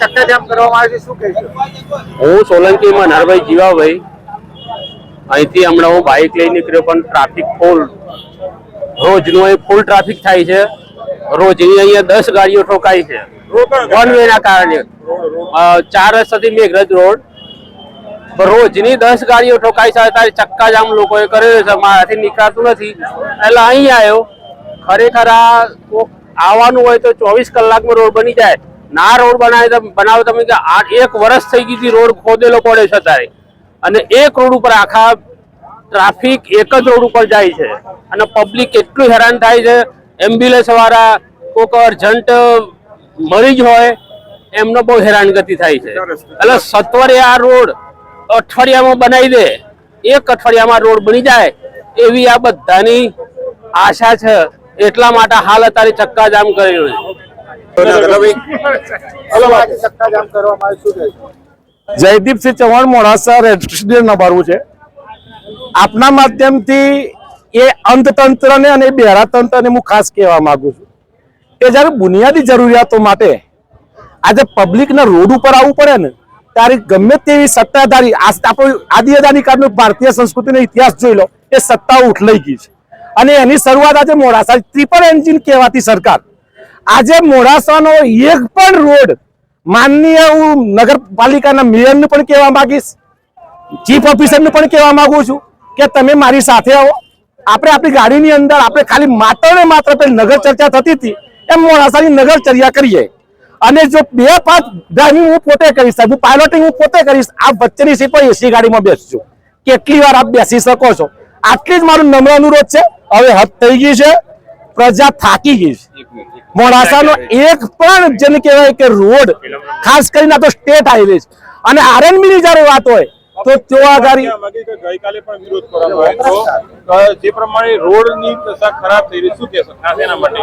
ચક્કાજામ કરવામાં આવે છે શું કહેશો? હું સોલંકી મનહરભાઈ જીવાભાઈ. અહીંથી હમણાં હું બાઇક લઈ નીકળ્યો પણ ટ્રાફિક ફૂલ રોજનું અહીં ફૂલ ટ્રાફિક થાય છે. રોજની અહીંયા દસ ગાડીઓ ઠોકાય છે. વન વે ના કારણે. ચાર ચાર રસ્તાથી મેઘરજ રોડ. રોજની દસ ગાડીઓ ઠોકાય છે અત્યારે ચક્કાજામ લોકોએ કરેલો છે મારાથી નીકળાતું નથી. એટલે અહીં આવ્યો. ખરેખર આ આવવાનું હોય તો ચોવીસ કલાકમાં રોડ બની જાય. ના રોડ બનાવે બનાવો તમે કે આ એક વર્ષ થઈ ગઈ રોડ ખોદેલો પડે છે અત્યારે. અને એક રોડ ઉપર આખા ટ્રાફિક એક જ રોડ ઉપર જાય છે. અને પબ્લિક એટલું હેરાન થાય છે એમ્બ્યુલન્સ વાળા કોઈક અર્જન્ટ મરીજ હોય, એમનો બહુ હેરાનગતિ થાય છે. એટલે સત્વરે આ રોડ અઠવાડિયામાં બનાવી દે, એક અઠવાડિયામાં રોડ બની જાય, એવી આ બધાની આશા છે. એટલા માટે હાલ અત્યારે ચક્કાજામ કરેલું છે. જયદીપસિંહ ચૌહાણ મોડાસા રેસિડેન્ટ નભારવું છે. આપના માધ્યમથી એ અંતતંત્રને અને બેરા તંત્રને હું ખાસ કહેવા માંગુ છું કે જ્યારે બુનિયાદી જરૂરિયાતો માટે આજે પબ્લિકના રોડ ઉપર આવવું પડે ને ત્યારે ગમે તેવી સત્તાધારી આપણું આદિ અદાની ભારતીય સંસ્કૃતિનો ઇતિહાસ જોઈ લો એ સત્તાઓ ઉઠલાઈ ગઈ છે. અને એની શરૂઆત આજે મોડાસા ટ્રિપલ એન્જિન કહેવાતી સરકાર આજે મોડાસાનો એક પણ રોડ માનનીય હું નગરપાલિકાના મેયરને પણ કહેવા માંગીશ, ચીફ ઓફિસરને પણ કહેવા માંગુ છું કે તમે મારી સાથે આવો. આપણે આપણી ગાડીની અંદર આપણે ખાલી માત્ર ને માત્ર પેલી નગર ચર્ચા થતી હતી, એમ મોડાસાની નગર ચર્ચા કરીએ. અને જો બે પાંચ ડ્રાઇવિંગ હું પોતે કરીશ હું પાયલોટિંગ હું પોતે કરીશ, આ વચ્ચેની સીટ પર એસી ગાડીમાં બેસજો. કેટલી વાર આપ બેસી શકો છો. આટલી જ મારું નમ્ર અનુરોધ છે. હવે હદ થઈ ગઈ છે. પ્રજા થાકી ગઈ છે. મોડાસાનો એક પણ જેને કહેવાય કે રોડ ખાસ કરીને આ તો સ્ટેટ હાઈવે છે અને આરએનબી ની જયારે વાત હોય તો આ ગાડી ગઈકાલે પણ વિરોધ કરવામાં આવ્યો હતો. જે પ્રમાણે રોડની દશા ખરાબ થઈ રહી શું કહેશો? ખાસ એના માટે.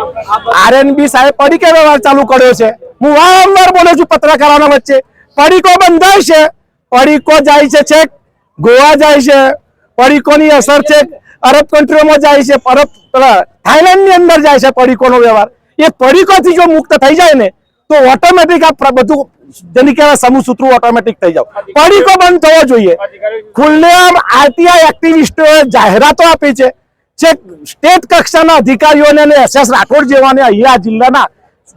આરએનબી સાહેબ પડીકે વ્યવહાર ચાલુ કર્યો છે? હું વારંવાર બોલું છું પત્રકારોના વચ્ચે. પડીકો બંધાય છે. પડીકો જાય છે છેક. ગોવા જાય છે. પડીકોની અસર છે અરબ કન્ટ્રીઓમાં જાય છે. અરબ થાઈલેન્ડની અંદર જાય છે પડીકોનો વ્યવહાર. એ પડીકોથી જો મુક્ત થઈ જાય ને તો ઓટોમેટિક આ બધું જેની કહેવાય સમૂહ સૂત્રો ઓટોમેટિક થઈ જાવ. પડીકો બંધ થવો જોઈએ. ખુલ્લેઆમ આરટીઆઈ એક્ટિવિસ્ટોએ જાહેરાતો આપી છે જે સ્ટેટ કક્ષાના અધિકારીઓને અને એસએસ રાઠોડ જેવાને અહીંયા જિલ્લાના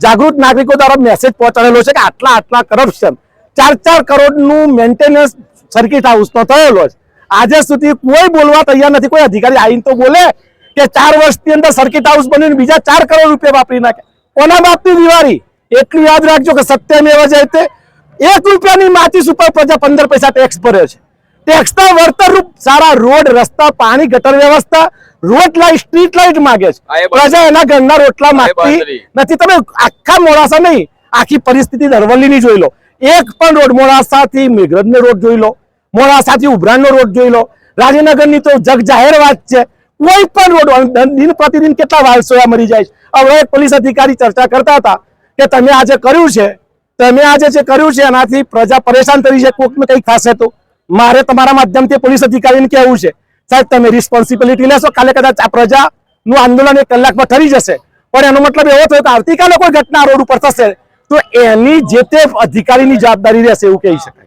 જાગૃત નાગરિકો દ્વારા મેસેજ પહોંચાડેલો છે કે આટલા આટલા કરપ્શન ચાર ચાર કરોડનું મેન્ટેનન્સ સર્કિટ હાઉસનો થયેલો છે. આજે સુધી કોઈ બોલવા તૈયાર નથી કોઈ અધિકારી આવીને તો બોલે કે ચાર વર્ષની અંદર સર્કિટ હાઉસ બનીને બીજા ચાર કરોડ રૂપિયા વાપરી નાખે. કોના બાપની દિવાળી? એટલું યાદ રાખજો કે સત્યમેવ જયતે એક રૂપિયાની માચીસ ઉપર પ્રજા પંદર પૈસા ટેક્સ ભરે છે. ટેક્સના વળતરરૂપ સારા રોડ રસ્તા પાણી ગટર વ્યવસ્થા રોડ લાઈટ સ્ટ્રીટ લાઈટ માંગે છે. પ્રજા એના ઘરના રોટલા માંગતી નથી. તમે આખા મોડાસા નહીં આખી પરિસ્થિતિ અરવલ્લીની જોઈ લો. એક પણ રોડ મોડાસાથી મેઘરજનો રોડ જોઈ લો મોડાસાથી ઉભરાણનો રોડ જોઈ લો. રાજીનગરની તો જગ જાહેર વાત છે. કોઈ પણ રોડ દિન પ્રતિદિન કેટલા વારસોયા મરી જાય હવે પોલીસ અધિકારી ચર્ચા કરતા હતા કે તમે આજે કર્યું છે, તમે આજે જે કર્યું છે, એનાથી પ્રજા પરેશાન થઈ છે. કોઈકને કંઈક થશે તો મારે તમારા માધ્યમથી પોલીસ અધિકારીને કહેવું છે. સાહેબ, તમે રિસ્પોન્સિબિલિટી લેશો. કાલે કદાચ આ પ્રજાનું આંદોલન એક કલાકમાં ઠરી જશે. પણ એનો મતલબ એવો થયો કે આવતીકાલે કોઈ ઘટના રોડ ઉપર થશે, તો એની જે તે અધિકારીની જવાબદારી રહેશે એવું કહી શકાય.